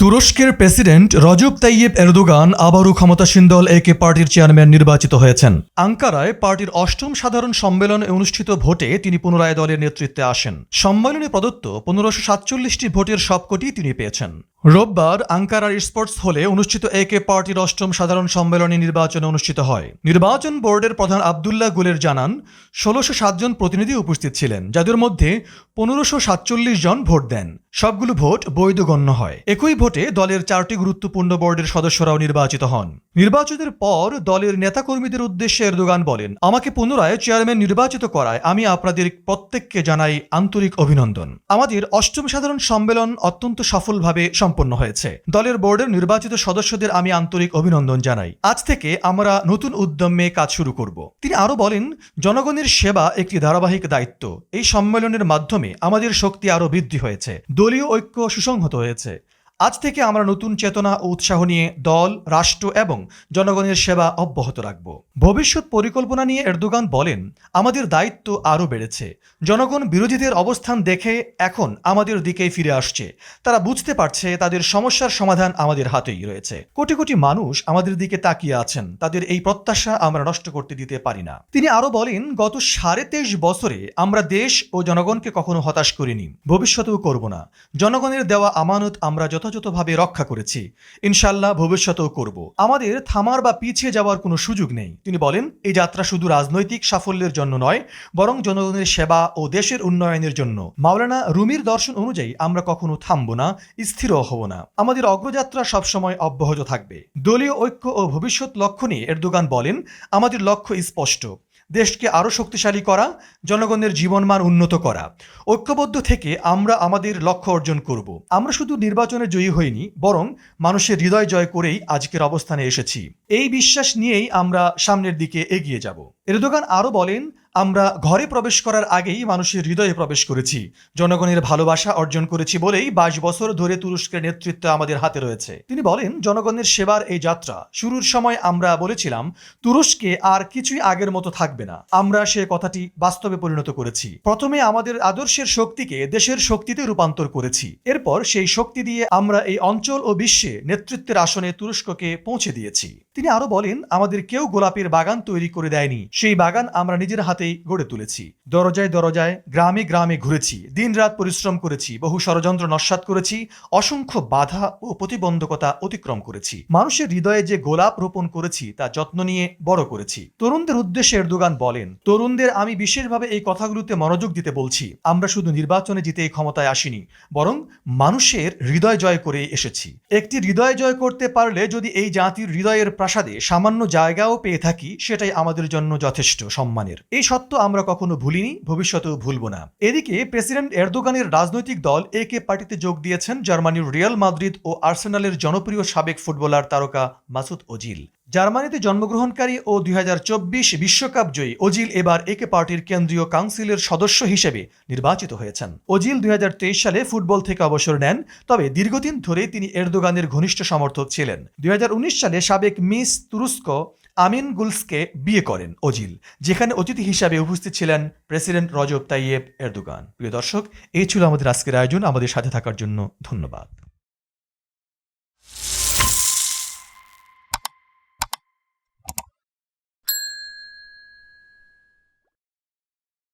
তুরস্কের president Recep Tayyip Erdogan আবারও ক্ষমতাসীন দল একে পার্টির চেয়ারম্যান নির্বাচিত হয়েছেন। আঙ্কারায় পার্টির অষ্টম সাধারণ সম্মেলনে অনুষ্ঠিত ভোটে তিনি পুনরায় দলের নেতৃত্বে আসেন। সম্মেলনে প্রদত্ত পনেরোশো সাতচল্লিশটি ভোটের সবকটি তিনি পেয়েছেন। রোববার আঙ্কারার স্পোর্টস হলে অনুষ্ঠিত একে পার্টির অষ্টম সাধারণ সম্মেলনে নির্বাচন অনুষ্ঠিত হয়। নির্বাচন বোর্ডের প্রধান আবদুল্লাহ গুলের জানান, ষোলোশো সাতজন প্রতিনিধি উপস্থিত ছিলেন, যাদের মধ্যে পনেরোশো সাতচল্লিশ জন ভোট দেন। সবগুলো ভোট বৈধ গণ্য হয়। একই ভোটে দলের চারটি গুরুত্বপূর্ণ বোর্ডের সদস্যরাও নির্বাচিত হন। নির্বাচনের পর দলের নেতাকর্মীদের উদ্দেশ্যে এরদোগান বলেন, আমাকে পুনরায় চেয়ারম্যান নির্বাচিত করায় আমি আপনাদের প্রত্যেককে জানাই আন্তরিক অভিনন্দন। আমাদের অষ্টম সাধারণ সম্মেলন অত্যন্ত সফলভাবে সম্পন্ন হয়েছে। দলের বোর্ডের নির্বাচিত সদস্যদের আমি আন্তরিক অভিনন্দন জানাই। আজ থেকে আমরা নতুন উদ্যমে কাজ শুরু করব। তিনি আরও বলেন, জনগণের সেবা একটি ধারাবাহিক দায়িত্ব। এই সম্মেলনের মাধ্যমে আমাদের শক্তি আরও বৃদ্ধি হয়েছে। দলীয় ঐক্য সুসংহত হয়েছে। আজ থেকে আমরা নতুন চেতনা ও উৎসাহ নিয়ে দল, রাষ্ট্র এবং জনগণের সেবা অব্যাহত রাখব। ভবিষ্যৎ পরিকল্পনা নিয়ে এরদোগান বলেন, আমাদের দায়িত্ব আরও বেড়েছে। জনগণ বিরোধীদের অবস্থান দেখে এখন আমাদের দিকেই ফিরে আসছে। তারা বুঝতে পারছে তাদের সমস্যার সমাধান আমাদের হাতেই রয়েছে। কোটি কোটি মানুষ আমাদের দিকে তাকিয়ে আছেন, তাদের এই প্রত্যাশা আমরা নষ্ট করতে দিতে পারি না। তিনি আরও বলেন, গত সাড়ে তেইশ বছরে আমরা দেশ ও জনগণকে কখনো হতাশ করিনি। ভবিষ্যতেও করব না। জনগণের দেওয়া আমানত আমরা যথাযথভাবে রক্ষা করেছি। ইনশাল্লাহ ভবিষ্যতেও করব। আমাদের থামার বা পিছিয়ে যাওয়ার কোনো সুযোগ নেই। তিনি বলেন, এই যাত্রা শুধু রাজনৈতিক সাফল্যের জন্য নয়, বরং জনগণের সেবা ও দেশের উন্নয়নের জন্য। মাওলানা রুমির দর্শন অনুযায়ী আমরা কখনো থামব না, স্থিরও হব না। আমাদের অগ্রযাত্রা সবসময় অব্যাহত থাকবে। দলীয় ঐক্য ও ভবিষ্যৎ লক্ষ্য নিয়ে এরদোগান বলেন, আমাদের লক্ষ্য স্পষ্ট। দেশকে আরও শক্তিশালী করা, জনগণের জীবনমান উন্নত করা। ঐক্যবদ্ধ থেকে আমরা আমাদের লক্ষ্য অর্জন করব। আমরা শুধু নির্বাচনে জয়ী হইনি, বরং মানুষের হৃদয় জয় করেই আজকের অবস্থানে এসেছি। এই বিশ্বাস নিয়েই আমরা সামনের দিকে এগিয়ে যাব। এরদোগান আরও বলেন আমরা ঘরে প্রবেশ করার আগেই মানুষের হৃদয়ে প্রবেশ করেছি। জনগণের ভালোবাসা অর্জন করেছি বলেই বাইশ বছর ধরে তুরস্কের নেতৃত্ব আমাদের হাতে রয়েছে। তিনি বলেন, জনগণের সেবার এই যাত্রা, শুরুর সময় আমরা বলেছিলাম, তুরস্কে আর কিছুই আগের মতো থাকবে না। আমরা সে কথাটি বাস্তবে পরিণত করেছি। প্রথমে আমাদের আদর্শের শক্তিকে দেশের শক্তিতে রূপান্তর করেছি। এরপর সেই শক্তি দিয়ে আমরা এই অঞ্চল ও বিশ্বে নেতৃত্বের আসনে তুরস্ককে পৌঁছে দিয়েছি। তিনি আরও বলেন, আমাদের কেউ গোলাপের বাগান তৈরি করে দেয়নি। সেই বাগান আমরা নিজের হাতেই গড়ে তুলেছি। দরজায় দরজায়, গ্রামে গ্রামে ঘুরেছি, দিনরাত পরিশ্রম করেছি, বহু ষড়যন্ত্র নস্বাত করেছি, অসংখ্য বাধা ও প্রতিবন্ধকতা অতিক্রম করেছি। মানুষের হৃদয়ে যে গোলাপ রোপণ করেছি, তা যত্ন নিয়ে বড় করেছি। তরুণদের উদ্দেশ্যে এরদোগান বলেন, তরুণদের আমি বিশেষভাবে এই কথাগুলোতে মনোযোগ দিতে বলছি। আমরা শুধু নির্বাচনে জিতে এই ক্ষমতায় আসিনি, বরং মানুষের হৃদয় জয় করে এসেছি। একটি হৃদয় জয় করতে পারলে যদি এই জাতির হৃদয়ের প্রাসাদে সামান্য জায়গাও পেয়ে থাকি, সেটাই আমাদের জন্য যথেষ্ট সম্মানের। এই সত্য আমরা কখনো ভুলিনি, ভবিষ্যতেও ভুলব না। এদিকে প্রেসিডেন্ট এরদোগানের রাজনৈতিক দল এ কে পার্টিতে যোগ দিয়েছেন জার্মানির রিয়াল মাদ্রিদ ও আর্সেনালের জনপ্রিয় সাবেক ফুটবলার তারকা মাসুদ ওজিল। জার্মানিতে জন্মগ্রহণকারী ও দুই বিশ্বকাপ জয়ী ওজিল এবার একে পার্টির কেন্দ্রীয় কাউন্সিলের সদস্য হিসেবে নির্বাচিত হয়েছেন। ওজিল দুই হাজার তেইশ সালে ফুটবল থেকে অবসর নেন, তবে দীর্ঘদিন ধরে তিনি এরদোগানের ঘনিষ্ঠ সমর্থক ছিলেন। দুই হাজার উনিশ সালে সাবেক মিস তুরস্ক আমিন গুলসকে বিয়ে করেন অজিল, যেখানে অতিথি হিসাবে উপস্থিত ছিলেন প্রেসিডেন্ট রজব তাইয়েব এরদোগান। প্রিয় দর্শক, এই ছিল আমাদের আজকের আয়োজন। আমাদের সাথে থাকার জন্য ধন্যবাদ।